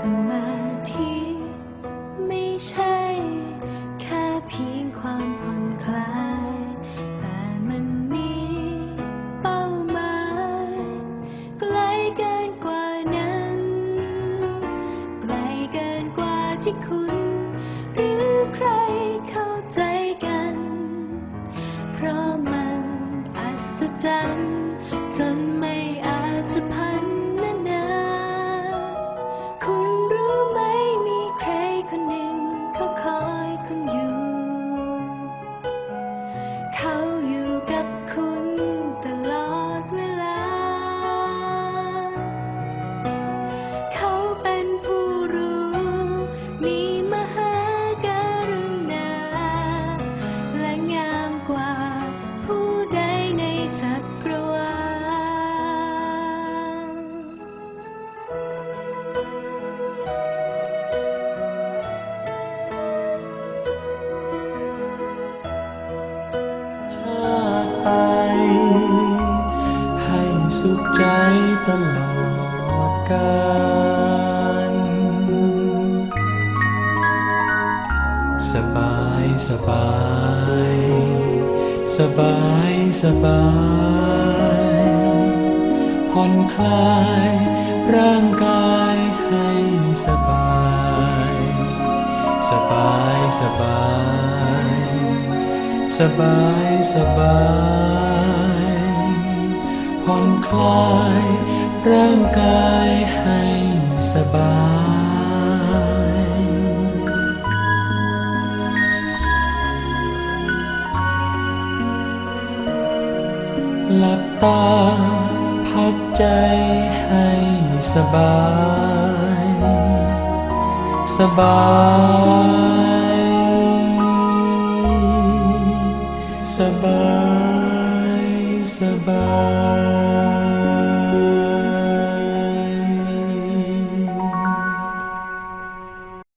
สมาธิไม่ใช่ แค่เพียงความผ่อนคลาย แต่มันมีเป้าหมายไกลเกินกว่านั้น ไกลเกินกว่าที่คุณ หรือใครเข้าใจกัน เพราะมันอัศจรรย์ สุขใจตลอดกาลสบายสบาย สบายสบายผ่อนคลายร่างกายให้สบาย สบายสบาย สบายสบาย อนคลายร่างกายให้สบายหลับตาพักใจให้สบาย สบาย สบาย survive.